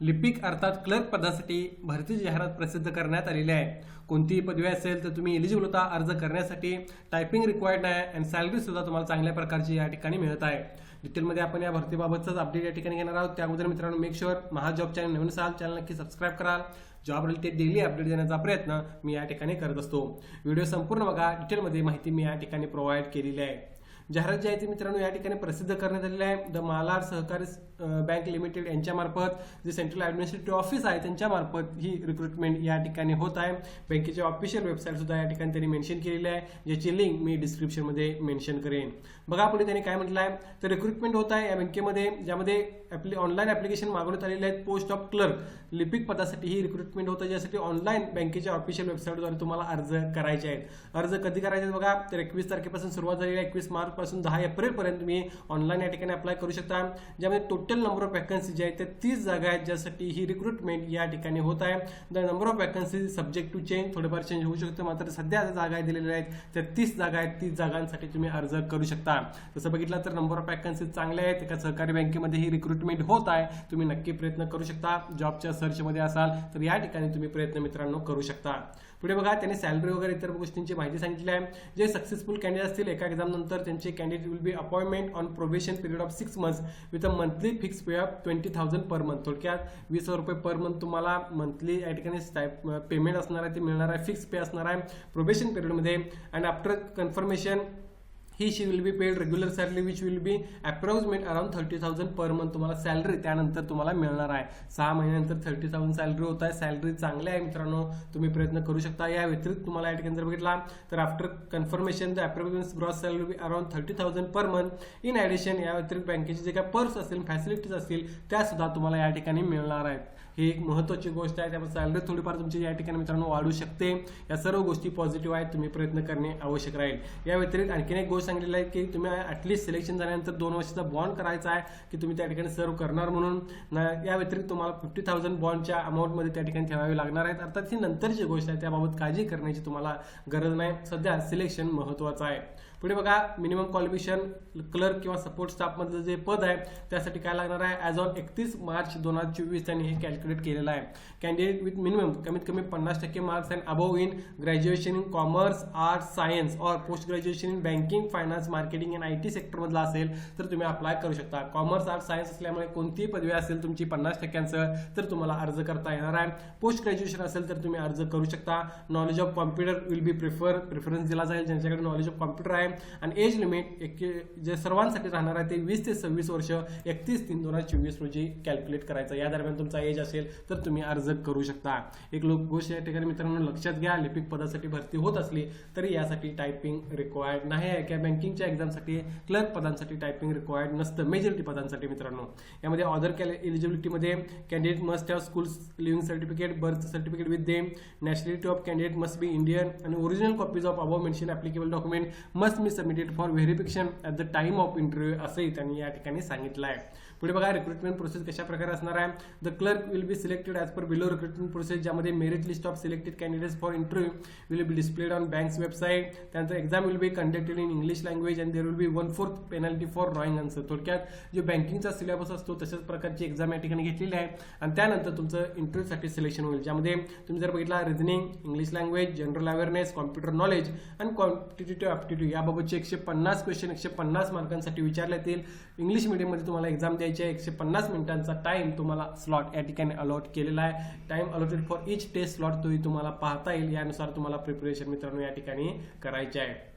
लिपिक अर्थात क्लर्क पदासाठी भरती जाहिरात प्रसिद्ध करण्यात आलेली आहे. कोणतीही पदवी असेल तर तुम्ही एलिजिबल होता अर्ज करण्यासाठी टायपिंग रिक्वायर्ड आहे आणि सॅलरी सुद्धा तुम्हाला चांगल्या प्रकारची या ठिकाणी मिळत आहे. डिटेलमध्ये आपण या भरतीबाबतचाच अपडेट या ठिकाणी घेणार आहोत. त्यामध्ये मित्रांनो मेक शुअर महाजॉब चॅनल नवीन असाल चॅनल नक्की सबस्क्राईब कराल. जॉब रिलेटेड डेली अपडेट देण्याचा प्रयत्न मी या ठिकाणी करत असतो. व्हिडिओ संपूर्ण बघा. डिटेलमध्ये माहिती मी या ठिकाणी प्रोव्हाइड केलेली आहे. जाहिरात जी आहे ती मित्रांनो या ठिकाणी प्रसिद्ध करण्यात आलेली आहे. द मालार सहकारी बँक लिमिटेड यांच्यामार्फत जे सेंट्रल ॲडमिनिस्ट्रेटिव्ह ऑफिस आहे त्यांच्यामार्फत ही रिक्रुटमेंट या ठिकाणी होत आहे. बँकेची ऑफिशियल वेबसाईट सुद्धा या ठिकाणी त्यांनी मेन्शन केलेली आहे. ज्याची लिंक मी डिस्क्रिप्शनमध्ये मेन्शन करेन. बघा पुढे त्यांनी काय म्हटलं आहे? तर रिक्रुटमेंट होत आहे या बँकेमध्ये ज्यामध्ये ॲप्ली ऑनलाईन ॲप्लिकेशन मागवण्यात आलेले आहेत. पोस्ट ऑफ क्लर्क लिपिक पदासाठी ही रिक्रुटमेंट होत. आहे ज्यासाठी ऑनलाईन बँकेच्या ऑफिशियल वेबसाईटद्वारे तुम्हाला अर्ज करायचे आहेत. अर्ज कधी करायचे बघा? तर एकवीस तारखेपासून सुरुवात झालेली आहे. एकवीस मार्च पासून दहा एप्रिलपर्यंत तुम्ही ऑनलाईन या ठिकाणी अप्लाय करू शकता. ज्यामध्ये टोटल नंबर ऑफ वॅकन्सी जे आहेत त्या तीस जागा आहेत ज्यासाठी ही रिक्रुटमेंट या ठिकाणी होत आहे. The number of vacancy subject to change थोडेफार चेंज होऊ शकतं मात्र सध्या जागा दिलेल्या आहेत त्या तीस जागा आहेत. तीस जागांसाठी तुम्ही अर्ज करू शकता. तसं बघितलं तर नंबर ऑफ वॅकन्सी चांगले आहेत. एका सहकारी बँकेमध्ये ही रिक्रुटमेंट होत आहे. तुम्ही नक्की प्रयत्न करू शकता. जॉबच्या सर्चमध्ये असाल तर या ठिकाणी तुम्ही प्रयत्न मित्रांनो करू शकता. पुढे बघा त्यांनी सॅलरी वगैरे इतर गोष्टींची माहिती सांगितली आहे. जे सक्सेसफुल कॅन्डिडेट असतील एका एक्झाम नंतर त्यांचे candidate will be appointment on probation period of six months with a monthly fix pay of twenty thousand per month थोडक्यात वीस हजार रुपये पर मंथ तुम्हाला मंथली या ठिकाणी पेमेंट असणार आहे ते मिळणार आहे फिक्स पे असणार आहे प्रोबेशन पिरियडमध्ये and after confirmation he she will be paid regular salary which will be approximate around thirty thousand per month तुम्हाला सॅलरी त्यानंतर तुम्हाला मिळणार आहे. सहा महिन्यानंतर थर्टी थाउजंड सॅलरी होत आहे. सॅलरी चांगली आहे मित्रांनो. तुम्ही प्रयत्न करू शकता. या व्यतिरिक्त तुम्हाला या ठिकाणी जर बघितला तर after confirmation the approximate gross salary be around thirty thousand per month in addition या व्यतिरिक्त बँकेचे जे काही पर्स असतील फॅसिलिटीज असतील त्या सुद्धा तुम्हाला या ठिकाणी मिळणार आहेत. ही एक महत्त्वाची गोष्ट आहे त्यामुळे सॅलरी थोडीफार तुमची या ठिकाणी मित्रांनो वाढू शकते. या सर्व गोष्टी पॉझिटिव्ह आहेत तुम्ही प्रयत्न करणे आवश्यक राहील. या व्यतिरिक्त आणखीन एक गोष्ट सांगितलेली आहे की तुम्ही ॲटलिस्ट सिलेक्शन झाल्यानंतर दोन वर्षाचा बॉन्ड करायचा आहे की तुम्ही त्या ठिकाणी सर्व करणार म्हणून. न- या व्यतिरिक्त तुम्हाला फिफ्टी थाउजंड बॉन्डच्या अमाऊंटमध्ये त्या ठिकाणी ठेवावे लागणार आहेत. अर्थात ही नंतरची गोष्ट आहे त्याबाबत काळजी करण्याची तुम्हाला गरज नाही. सध्या सिलेक्शन महत्त्वाचं आहे. पुढे बघा मिनिमम क्वालिफिकेशन क्लर्क किंवा सपोर्ट स्टाफमधलं जे पद आहे त्यासाठी काय लागणार आहे? ॲज ऑन एकतीस मार्च दोन हजार चोवीस त्यांनी हे कॅल्क्युलेट केलेलं आहे. कॅन्डिडेट विथ मिनिमम कमीत कमी पन्नास टक्के marks and above in graduation in commerce arts science और post graduation in banking finance marketing and I T सेक्टरमधला असेल तर तुम्ही अप्लाय करू शकता. कॉमर्स आर्ट्स सायन्स असल्यामुळे कोणतीही पदवी असेल तुमची पन्नास टक्क्यांचं तर तुम्हाला अर्ज करता येणार आहे. पोस्ट ग्रॅज्युएशन असेल तर तुम्ही अर्ज करू शकता. Knowledge of computer will be prefer preference दिला जाईल. ज्यांच्याकडे नॉलेज ऑफ कॉम्प्युटर आहे. आणि एज लिमिट एक जे सर्वांसाठी राहणार आहे ते वीस ते सव्वीस वर्ष एकतीस तीन दोन हजार चोवीस रोजी कॅल्क्युलेट करायचं. या दरम्यान तुमचा एज असेल तर तुम्ही अर्ज करू शकता. एक लोक गोष्ट या ठिकाणी मित्रांनो लक्षात घ्या लिपिक पदासाठी भरती होत असली तरी यासाठी टायपिंग रिक्वायर्ड नाही आहे. किंवा बँकिंगच्या एक्झामसाठी क्लर्क पदांसाठी टायपिंग रिक्वायर्ड नसतं. मेजॉरिटी पदांसाठी मित्रांनो. यामध्ये other एलिजिबिलिटीमध्ये candidate must have school leaving certificate birth certificate with them nationality of candidate must be Indian आणि original copies of above mention applicable document must be submitted for verification at the time of interview असंही त्यांनी या ठिकाणी सांगितलं आहे पुढे बघा recruitment process कशा प्रकारे असणार आहे? The clerk will be selected as per below recruitment process ज्यामध्ये merit list of selected candidates for interview will be displayed on bank's website त्यानंतर exam will be conducted in English language and there will be one fourth penalty for wrong answer थोडक्यात जो बँकिंगचा syllabus असतो तशाच प्रकारची exam या ठिकाणी घेतलेली आहे. आणि त्यानंतर तुमचं इंटरव्ह्यूसाठी सिलेक्शन होईल ज्यामध्ये तुम्ही जर बघितला reasoning English language general awareness computer knowledge आणि कॉम्पिटेटिव्ह ॲप्टिट्यूड याबाबतचे एकशे पन्नास क्वेश्चन एकशे पन्नास मार्कांसाठी विचारले येतील. इंग्लिश मिडियममध्ये तुम्हाला एक्झाम द्यायची आहे. एकशे पन्नास मिनिटांचा टाइम तुम्हाला स्लॉट या ठिकाणी अलॉट केलेला आहे. Time allotted for each test slot तोही तुम्हाला पाहता येईल. यानुसार तुम्हाला प्रिपरेशन मित्रांनो या ठिकाणी करायचे आहे.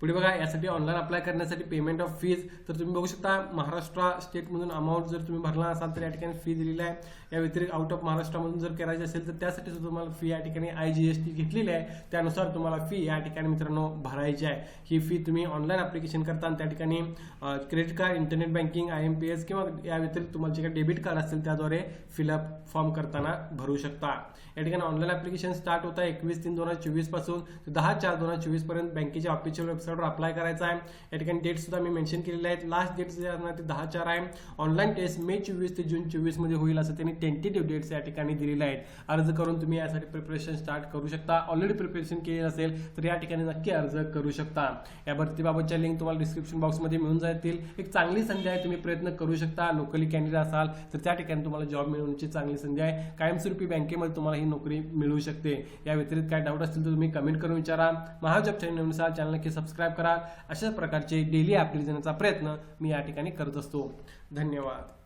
पुढे बघा यासाठी ऑनलाईन अप्लाय करण्यासाठी पेमेंट ऑफ फीज तर तुम्ही बघू शकता महाराष्ट्र स्टेटमधून अमाऊंट जर तुम्ही भरला असाल तर या ठिकाणी फी दिलेली आहे. या व्यतिरिक्त आउट ऑफ महाराष्ट्रामधून जर करायची असेल तर त्यासाठी सुद्धा तुम्हाला फी या ठिकाणी आय जी एस टी घेतलेली आहे. त्यानुसार तुम्हाला फी या ठिकाणी मित्रांनो भरायची आहे. ही फी तुम्ही ऑनलाईन अप्लिकेशन करताना त्या ठिकाणी credit card internet banking I M P S किंवा या व्यतिरिक्त तुम्हाला जे काही डेबिट कार्ड असेल त्याद्वारे फिलअप फॉर्म करताना भरू शकता. या ठिकाणी ऑनलाईन अप्लिकेशन स्टार्ट होतं एकवीस तीन दोन हजार चोवीसपासून दहा चार दोन हजार चोवीसपर्यंत बँकेच्या ऑफिशियल वेबसाईट वेबसाईटवर अप्लाय करायचा आहे. या ठिकाणी डेट सुद्धा मी मेन्शन केलेले आहेत. लास्ट डेट जे असणार ते दहा चार आहे. ऑनलाईन टेस्ट मे चोवीस ते जून चोवीसमध्ये होईल असं त्यांनी टेंटेटिव्ह डेट्स या ठिकाणी दिलेले आहेत. अर्ज करून तुम्ही यासाठी प्रिपरेशन स्टार्ट करू शकता. ऑलरेडी प्रिपरेशन केली असेल तर या ठिकाणी नक्की अर्ज करू शकता. या भरतीबाबतच्या लिंक तुम्हाला डिस्क्रिप्शन बॉक्समध्ये मिळून जातील. एक चांगली संधी आहे तुम्ही प्रयत्न करू शकता. लोकली कॅन्डिडेट असाल तर त्या ठिकाणी तुम्हाला जॉब मिळवण्याची चांगली संधी आहे. कायमस्वरूपी बँकेमध्ये तुम्हाला ही नोकरी मिळू शकते. या व्यतिरिक्त काय डाऊट असतील तर तुम्ही कमेंट करून विचारा. महाजॉब चॅनलनुसार चॅनल नक्की सबस्क्राईब करा. अशाच प्रकारचे डेली अपडेट देण्याचा प्रयत्न मी या ठिकाणी करत असतो. धन्यवाद.